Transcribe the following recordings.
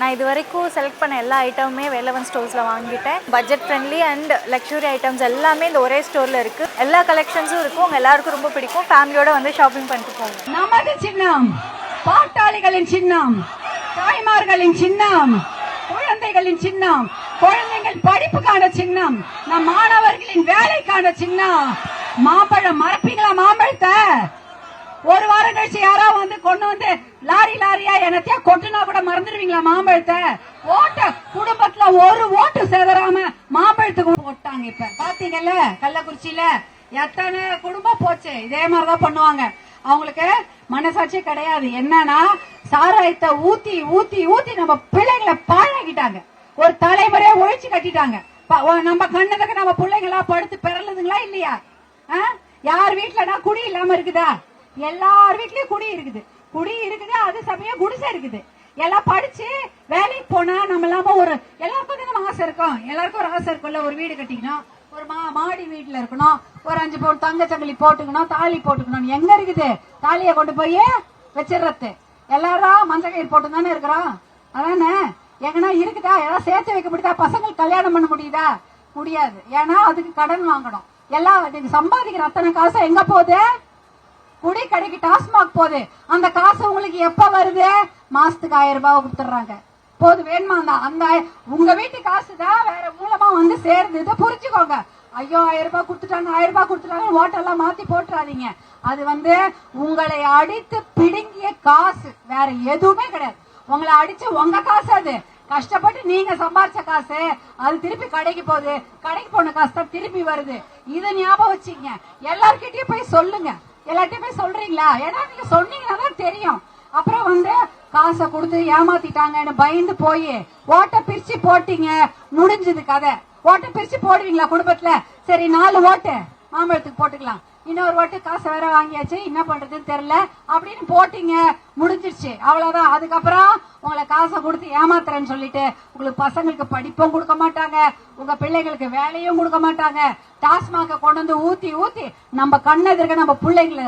நான் இது வரைக்கும் செலக்ட் பண்ண எல்லா ஐட்டமுமே வேலவன் ஸ்டோர்ஸில் வாங்கிட்டேன். Budget friendly and luxury items எல்லாமே இந்த ஒரே ஸ்டோரில் இருக்குது எல்லா கலெக்ஷன்ஸும் இருக்கும். உங்கள் எல்லாருக்கும் ரொம்ப பிடிக்கும். ஃபேமிலியோட வந்து ஷாப்பிங் பண்ணிட்டு போங்க. நமது சின்னம் பாட்டாளிகளின் சின்னம் தாய்மார்களின் சின்னம் குழந்தைகளின் சின்னம் குழந்தைகள் படிப்புக்கான சின்னம் நம் மாணவர்களின் வேலைக்கான சின்னம். மாம்பழம் மறப்பீங்களா மாம்பழத்தை? ஒரு வாரம் கழிச்சு யாராவது வந்து கொண்டு வந்து லாரி லாரியா என்னத்தையா கொட்டுனா கூட மறந்துடுவீங்களா மாம்பழத்தை? ஓட்ட குடும்பத்துல ஒரு ஓட்டு சேதராம மாம்பழத்துக்கு ஒட்டாங்க இப்ப. பாத்தீங்கல்ல? கள்ளக்குறிச்சியில. எத்தனை குடும்பம் போச்சு? இதே மாதிரிதான் பண்ணுவாங்க. அவங்களுக்கு மனசாட்சி கிடையாது. என்னன்னா சாராயத்தை ஊத்தி ஊத்தி ஊத்தி நம்ம பிள்ளைங்களை பாழாக்கிட்டாங்க. ஒரு தலைமுறையை ஒழிச்சு கட்டிட்டாங்க. ப- ஓ, நம்ம கண்ணதுக்கு நம்ம பிள்ளைங்களா படுத்து பிறலுதுங்களா இல்லையா? ஆ? யார் வீட்டுலனா குடி இல்லாம இருக்குதா? எல்லார் வீட்லயும் குடி இருக்குது. குடி இருக்குது அது சமயம் குடிசை இருக்குது. எல்லாம் படிச்சு வேலைக்கு போனா நம்ம இல்லாம ஒரு எல்லாருக்கும் தானே ஆசை இருக்கும். எல்லாருக்கும் ஒரு ஆசை இருக்கும்ல ஒரு வீடு கட்டிக்கணும். ஒரு மா மாடி வீட்டுல இருக்கணும். ஒரு அஞ்சு பவுன் தங்க சங்கிலி போட்டுக்கணும் தாலி போட்டுக்கணும் எங்க இருக்குது? தாலியை கொண்டு போய் வச்சிடறது எல்லாரும் மஞ்சள் கயிறு போட்டு தானே இருக்கிறோம். அதானே? எங்கன்னா இருக்குதா? எல்லாம் சேர்த்து வைக்க முடியுதா பசங்களுக்கு கல்யாணம் பண்ண முடியுதா? முடியாது. ஏன்னா அதுக்கு கடன் வாங்கணும். எல்லாம் நீங்க சம்பாதிக்கிற அத்தனை காசு எங்க போகுது? குடி கடைக்கு டாஸ்மாக் போகுது அந்த காசு உங்களுக்கு எப்ப வருது? மாசத்துக்கு ஆயிரம் ரூபாய் கொடுத்துறாங்க போது வேணுமா அந்த அந்த உங்க வீட்டு காசு தான் வேற மூலமா வந்து சேருது இதை புரிஞ்சுக்கோங்க. ஐயோ ஆயிரம் ரூபாய் கொடுத்துட்டாங்க ஆயிரம் ரூபாய் கொடுத்துட்டாங்க ஓட்டெல்லாம் மாத்தி போட்டுறாதீங்க. அது வந்து உங்களை அடித்து பிடுங்கிய காசு. வேற எதுவுமே கிடையாது. உங்களை அடிச்சு உங்க காசு அது. கஷ்டப்பட்டு நீங்க சம்பாரிச்ச காசு அது திருப்பி கடைக்கு போகுது. கடைக்கு போன காசு தான் திருப்பி வருது. இதை ஞாபகம் வச்சுங்க எல்லார்கிட்டயும் போய் சொல்லுங்க. எல்லாத்தையுமே சொல்றீங்களா? ஏன்னா நீங்க சொன்னீங்கன்னா தான் தெரியும். அப்புறம் வந்து காசை கொடுத்து ஏமாத்திட்டாங்கன்னு பயந்து போய் ஓட்ட பிரிச்சு போட்டீங்க. முடிஞ்சது கதை. ஓட்ட பிரிச்சு போடுவீங்களா குடும்பத்துல? சரி நாலு ஓட்டு. மாம்பழத்துக்கு போட்டுக்கலாம். இன்னொரு ஓட்டு காசை வேற வாங்கியாச்சு என்ன பண்றதுன்னு தெரியல. அப்படின்னு போட்டீங்க முடிஞ்சிருச்சு. அவ்வளவுதான். அதுக்கப்புறம் உங்களை காசை கொடுத்து ஏமாத்துறேன்னு சொல்லிட்டு உங்களுக்கு பசங்களுக்கு படிப்பும் கொடுக்க மாட்டாங்க உங்க பிள்ளைங்களுக்கு வேலையும் கொடுக்க மாட்டாங்க. டாஸ்மாக கொண்டு வந்து ஊத்தி ஊத்தி நம்ம கண்ணெதிர்க்க நம்ம பிள்ளைங்களை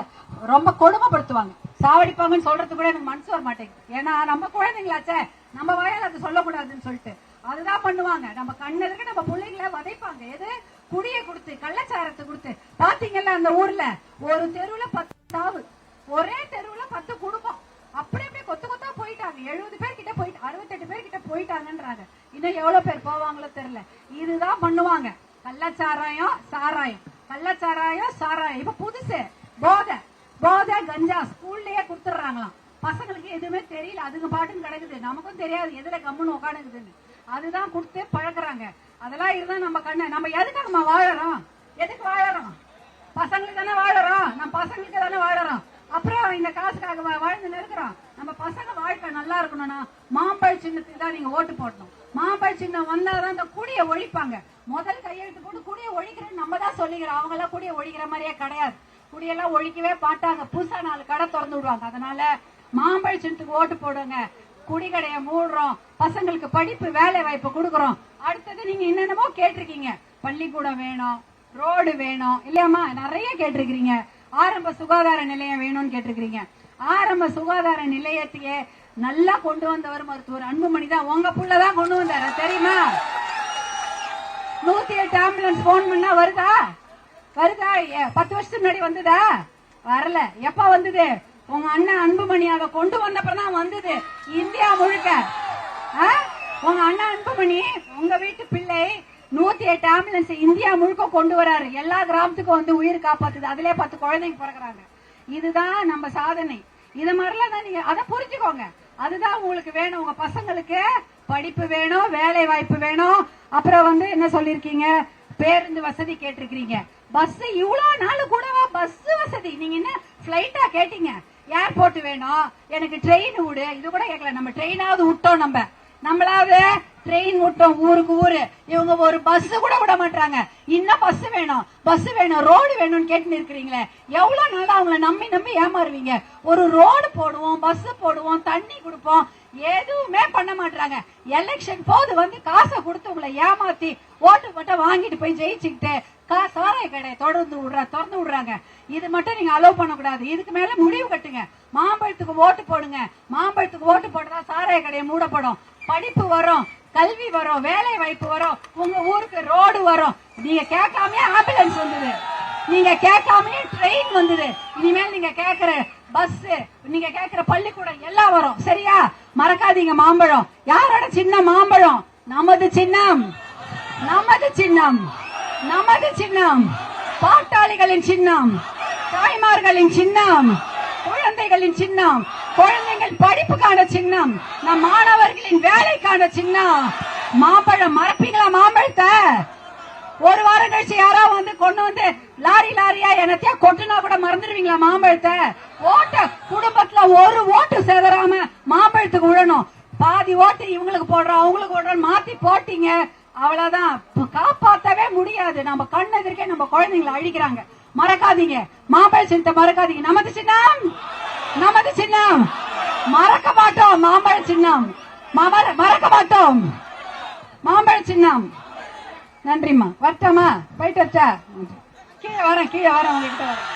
ரொம்ப கொடுமைப்படுத்துவாங்க. சாவடிப்பாங்கன்னு சொல்றது கூட எனக்கு மனசு வர மாட்டேங்குது ஏன்னா நம்ம குழந்தைங்களாச்சே நம்ம வாயால அது சொல்லக்கூடாதுன்னு சொல்லிட்டு. அதுதான் பண்ணுவாங்க. நம்ம கண்ணெதிர்க்க நம்ம பிள்ளை கொடுத்து கொடுத்து. பாத்தீங்கல்ல அந்த ஊர்ல? ஒரு தெருவுல பத்து சாவு. ஒரே தெருவுல பத்து குடும்பம். அப்படி அப்படியே கொத்து கொத்தா போயிட்டாங்க. எழுபது பேர் கிட்ட போயிட்டு அறுபத்தெட்டு பேர் கிட்ட போயிட்டாங்கன்றாங்க. இன்னும் எவ்வளவு பேர் போவாங்களோ தெரியல. இதுதான் பண்ணுவாங்க. கள்ளச்சாராயம் சாராயம். கள்ளச்சாராயம் சாராயம். இப்ப புதுசு. போதை. போதை கஞ்சா. ஸ்கூல்லயே கொடுத்துடுறாங்களாம். பசங்களுக்கு எதுவுமே தெரியல. அதுங்க பாட்டுன்னு கிடக்குது. நமக்கும் தெரியாது எதுல கம்முன்னு உட்காந்துக்குதுன்னு அதுதான் கொடுத்து பழக்கிறாங்க அதெல்லாம் இருந்தா நம்ம கண்ணு நம்ம எதுக்காகமா வாழறோம்? எதுக்கு வாழறோம்? பசங்களுக்கு தானே வாழறோம். நம்ம பசங்களுக்கு தானே வாழறோம். அப்புறம் இந்த காசுக்காக வா- வாழ்ந்துன்னு இருக்கிறோம் நம்ம பசங்க வாழ்க்கை நல்லா இருக்கணும்னா மாம்பழ சின்னத்துக்கு தான் நீங்க ஓட்டு போடணும். மாம்பழ சின்னம் வந்தாதான் இந்த குடியை ஒழிப்பாங்க. முதல் கையெழுத்து போட்டு குடியை ஒழிக்கிறேன்னு நம்ம தான் சொல்லிக்கிறோம். அவங்க எல்லாம் குடியை ஒழிக்கிற மாதிரியே கிடையாது. குடியெல்லாம் ஒழிக்கவே பாட்டாங்க புதுசா நாலு கடை திறந்து விடுவாங்க. அதனால மாம்பழ சின்னத்துக்கு ஓட்டு போடுங்க. குடி கடையை மூடுறோம். பசங்களுக்கு படிப்பு வேலை வாய்ப்பு கொடுக்குறோம். அடுத்தது நீங்க என்னென்னமோ கேட்டிருக்கீங்க. பள்ளிக்கூடம் வேணும். ரோடு வேணும். இல்லையாம்மா? நிறைய கேட்டிருக்கிறீங்க. ஆரம்ப சுகாதார நிலையம் வேணும்னு கேட்டிருக்கிறீங்க. ஆரம்ப சுகாதார நிலையத்தையே நல்லா கொண்டு வந்தவர் மருத்துவர் அன்புமணி தான். உங்க புள்ளதான் கொண்டு வந்தாரு? தெரியுமா? நூத்தி எட்டு ஆம்புலன்ஸ் போன் பண்ணா வருதா? வருதா? ஏ- பத்து வருஷத்துக்கு முன்னாடி வந்ததா? வரல. எப்ப வந்தது? உங்க அண்ணன் அன்புமணி அதை கொண்டு வந்தப்பதான் வந்தது. இந்தியா முழுக்க. ஆ? உங்க அண்ணன் அன்புமணி உங்க வீட்டு பிள்ளை நூத்தி எட்டு ஆம்புலன்ஸ் இந்தியா முழுக்க கொண்டு வராரு. எல்லா கிராமத்துக்கும் வந்து உயிர் காப்பாத்துது. அதுல பத்து குழந்தைங்க பிறகுறாங்க இதுதான் நம்ம சாதனை. இது மாதிரிலாம் தான் நீங்க அதை புரிஞ்சுக்கோங்க. அதுதான் உங்களுக்கு வேணும். உங்க பசங்களுக்கு படிப்பு வேணும் வேலை வாய்ப்பு வேணும். அப்புறம் வந்து என்ன சொல்லிருக்கீங்க பேருந்து வசதி கேட்டிருக்கீங்க பஸ் இவ்வளவு நாள் கூடவா? பஸ் வசதி. நீங்க என்ன பிளைட்டா கேட்டீங்க? ஏர்போர்ட் வேணும். எனக்கு ட்ரெயின் விடு. இது கூட கேட்கல. நம்ம ட்ரெயினாவது விட்டோம் நம்ம. நம்மளாவது ட்ரெயின் விட்டோம் ஊருக்கு ஊரு. இவங்க ஒரு பஸ் கூட விட மாட்டாங்க இன்னும் பஸ் வேணும் பஸ் வேணும் ரோடு வேணும்னு கேட்டுன்னு இருக்கிறீங்களே எவ்வளவு நாளா அவங்கள நம்பி நம்பி ஏமாறுவீங்க? ஒரு ரோடு போடுவோம் பஸ் போடுவோம் தண்ணி கொடுப்போம் எதுவுமே பண்ண மாட்டாங்க எலெக்ஷன் போது வந்து காசை கொடுத்து உங்களை ஏமாத்தி ஓட்டு மட்டும் வாங்கிட்டு போய் ஜெயிச்சுக்கிட்டு கா- சாராய கடை தொடர்ந்து விடுறா திறந்து விடுறாங்க. இது மட்டும் நீங்க அலோவ் பண்ணக்கூடாது. இதுக்கு மேல முடிவு கட்டுங்க. மாம்பழத்துக்கு ஓட்டு போடுங்க. மாம்பழத்துக்கு ஓட்டு போட்டதா சாராய கடையை மூடப்படும். படிப்பு வரும் கல்வி வரும் வேலை வாய்ப்பு வரும் உங்க ஊருக்கு ரோடு வரும். நீங்க கேட்காமயே ஆம்புலன்ஸ் வந்தது. நீங்க கேட்காமயே ட்ரெயின் வந்தது. இனிமேல் நீங்க கேக்குற பஸ் நீங்க கேக்குற பள்ளிக்கூடம் எல்லாம் வரும். சரியா? மறக்காதீங்க மாம்பழம். யாரோட சின்ன மாம்பழம்? நமது சின்னம். நமது சின்னம். நமது சின்னம். பாட்டாளிகளின் சின்னம். தாய்மார்களின் சின்னம். குழந்தைகளின் சின்னம். குழந்தை மாணவர்கள் படிப்புக்கான சின்னம் நம் மாணவர்களின் வேலைக்கான சின்னம். மாம்பழம் மறப்பீங்களா மாம்பழத்தை? ஒரு வாரம் கழிச்சு யாராவது வந்து கொண்டு வந்து லாரி லாரியா என்னத்தையா கொட்டுனா கூட மறந்துடுவீங்களா மாம்பழத்தை? ஓட்ட குடும்பத்துல ஒரு ஓட்டு செதறாம மாம்பழத்துக்கு விழணும் பாதி ஓட்டு இவங்களுக்கு போடுறோம் அவங்களுக்கு போடுறோம் மாத்தி போட்டீங்க. அவ்வளவுதான். காப்பாத்தவே முடியாது. நம்ம கண்ணு எதிர்க்கே நம்ம குழந்தைங்களை அழிக்கிறாங்க. மறக்காதீங்க. மாம்பழ சின்னத்தை மறக்காதீங்க. நமது சின்னம் நமது சின்னம். மறக்க மாட்டோம் மாம்பழ சின்னம். மறக்க மாட்டோம். மாம்பழ சின்னம். நன்றிம்மா. வரட்டாமா போயிட்டு வச்சா கீழே வரேன் கீழே வரேன் உங்ககிட்ட வரேன்.